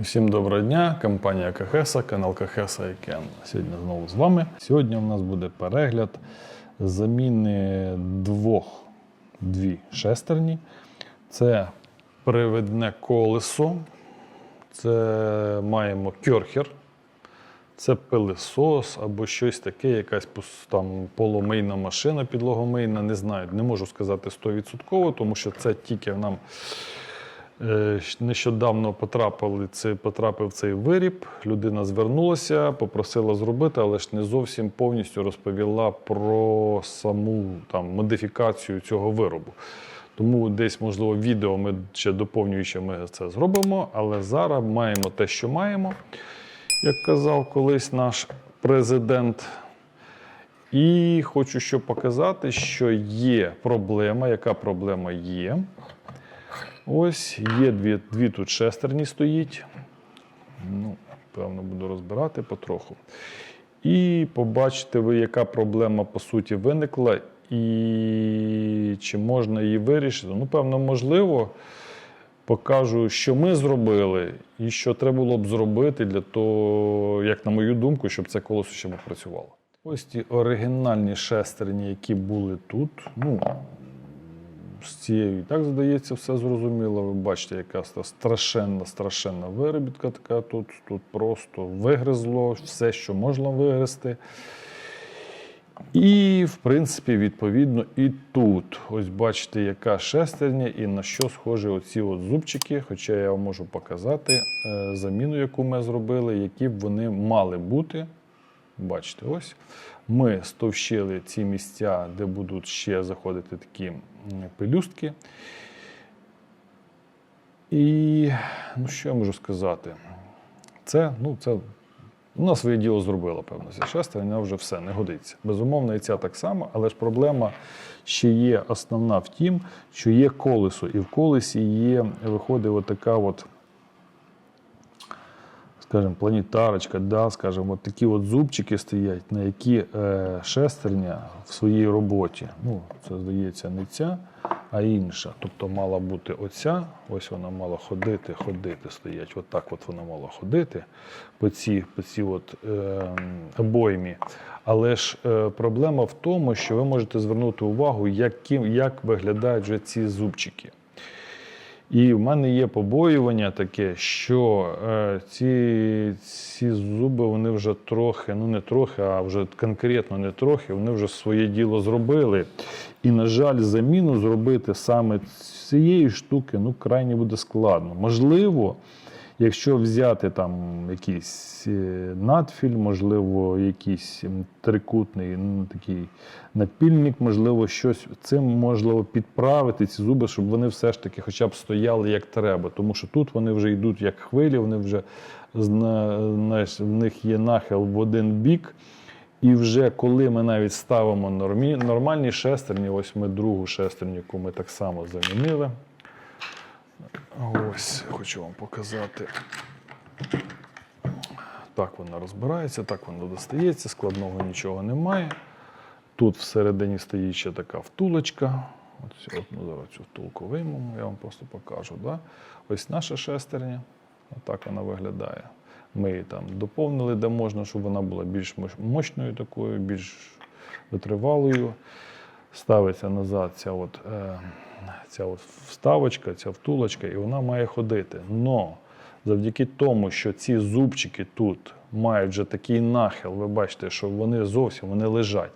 Всім доброго дня, компанія Кахеса, канал Кахеса і Кен. Сьогодні знову з вами. Сьогодні у нас буде перегляд заміни двох дві шестерні. Це приведне колесо, це маємо кьорхер, це пилисос або щось таке, якась там поломийна машина, підлогомийна. Не знаю, не можу сказати 100%, тому що це тільки нам Нещодавно потрапили, це, потрапив цей виріб. Людина звернулася, попросила зробити, але ж не зовсім повністю розповіла про саму там, модифікацію цього виробу. Тому десь, можливо, відео ми ще доповнюючи ми це зробимо, але зараз маємо те, що маємо, як казав колись наш президент. І хочу що показати, що є проблема. Яка проблема є? Ось є дві, дві тут шестерні стоїть. Ну, певно, буду розбирати потроху. І побачите ви, яка проблема по суті виникла, і чи можна її вирішити. Ну, певно, можливо. Покажу, що ми зробили, і що треба було б зробити для того, як на мою думку, щоб це колесо ще попрацювало. Ось ті оригінальні шестерні, які були тут. Ну, з цією і так здається, все зрозуміло. Ви бачите, яка страшенна, страшенна виробітка така тут. Тут просто вигризло все, що можна вигризти. І, в принципі, відповідно, і тут. Ось бачите, яка шестерня і на що схожі оці от зубчики. Хоча я вам можу показати е, заміну, яку ми зробили, які б вони мали бути. Бачите, ось ми стовщили ці місця, де будуть ще заходити такі пелюстки. І ну, що я можу сказати? Це, ну, це вона своє діло зробила, певно, ця шестерня вже все не годиться. Безумовно, і ця так само, але ж проблема ще є основна в тім, що є колесо, і в колесі є, виходить отака от скажімо, планетарочка, да, скажімо, от такі от зубчики стоять, на які е, шестерня в своїй роботі, ну, це здається не ця, а інша. Тобто мала бути оця, ось вона мала ходити, ходити, стоять. От от вона мала ходити по цій, по цій от, е, обоймі. Але ж е, проблема в тому, що ви можете звернути увагу, яким, як виглядають вже ці зубчики. І в мене є побоювання таке, що е, ці, ці зуби вони вже трохи, ну не трохи, а вже конкретно не трохи, вони вже своє діло зробили. І, на жаль, заміну зробити саме цієї штуки ну, крайне буде складно. Можливо, якщо взяти там якийсь е, надфіль, можливо, якийсь трикутний такий напільник, можливо, щось цим можливо підправити ці зуби, щоб вони все ж таки хоча б стояли як треба. Тому що тут вони вже йдуть як хвилі, вони вже знаєш, в них є нахил в один бік. І вже коли ми навіть ставимо нормі, нормальні шестерні, ось ми другу шестерню, яку ми так само замінили. Ось хочу вам показати. Так вона розбирається, так вона достається, складного нічого немає. Тут всередині стоїть ще така втулочка. Ось, от, ну, зараз цю втулку виймемо, я вам просто покажу. Да? Ось наша шестерня. Отак вона виглядає. Ми її там доповнили, де можна, щоб вона була більш мощною такою, більш витривалою. Ставиться назад ця от, е, ця от вставочка, ця втулочка, і вона має ходити. Но завдяки тому, що ці зубчики тут мають вже такий нахил, ви бачите, що вони зовсім вони лежать.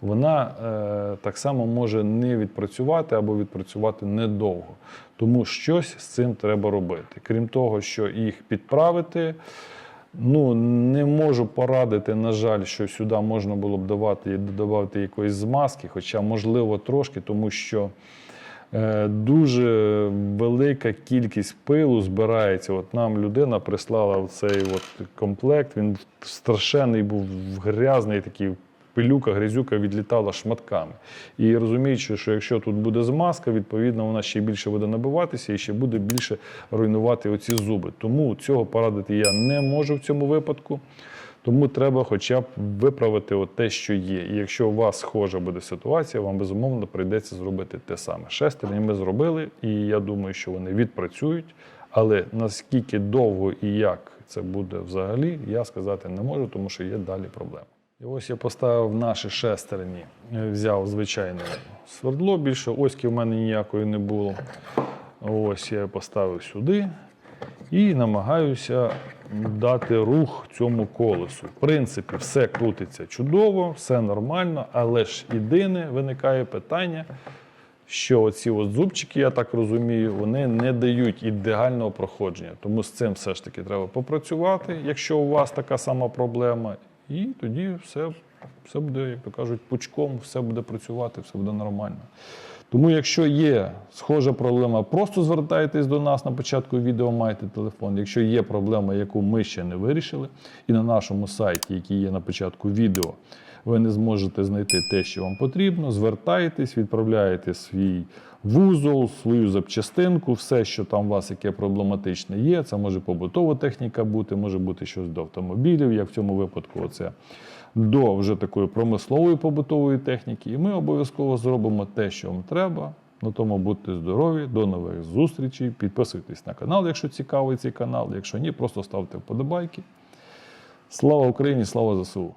Вона е, так само може не відпрацювати або відпрацювати недовго. Тому щось з цим треба робити. Крім того, що їх підправити. Ну, не можу порадити, на жаль, що сюди можна було б давати додавати якоїсь змазки, хоча можливо трошки, тому що е, дуже велика кількість пилу збирається. От нам людина прислала цей комплект. Він страшенний був грязний такий. Пилюка, грязюка відлітала шматками. І розуміючи, що якщо тут буде змазка, відповідно вона ще більше буде набиватися і ще буде більше руйнувати оці зуби. Тому цього порадити я не можу в цьому випадку. Тому треба хоча б виправити от те, що є. І якщо у вас схожа буде ситуація, вам безумовно прийдеться зробити те саме. Шестерні ми зробили, і я думаю, що вони відпрацюють. Але наскільки довго і як це буде взагалі, я сказати не можу, тому що є далі проблеми. І ось я поставив наші шестерні, взяв звичайне свердло, більше оськи в мене ніякої не було. Ось я поставив сюди і намагаюся дати рух цьому колесу. В принципі, все крутиться чудово, все нормально, але ж єдине виникає питання, що оці от зубчики, я так розумію, вони не дають ідеального проходження. Тому з цим все ж таки треба попрацювати, якщо у вас така сама проблема, і тоді все, все буде, як то кажуть, пучком, все буде працювати, все буде нормально. Тому, якщо є схожа проблема, просто звертайтесь до нас на початку відео, маєте телефон. Якщо є проблема, яку ми ще не вирішили, і на нашому сайті, який є на початку відео, ви не зможете знайти те, що вам потрібно, звертайтесь, відправляєте свій вузол, свою запчастинку, все, що там у вас яке проблематичне є. Це може побутова техніка бути, може бути щось до автомобілів, як в цьому випадку, це до вже такої промислової побутової техніки. І ми обов'язково зробимо те, що вам треба. На тому будьте здорові, до нових зустрічей. Підписуйтесь на канал, якщо цікавий цей канал. Якщо ні, просто ставте вподобайки. Слава Україні, слава ЗСУ!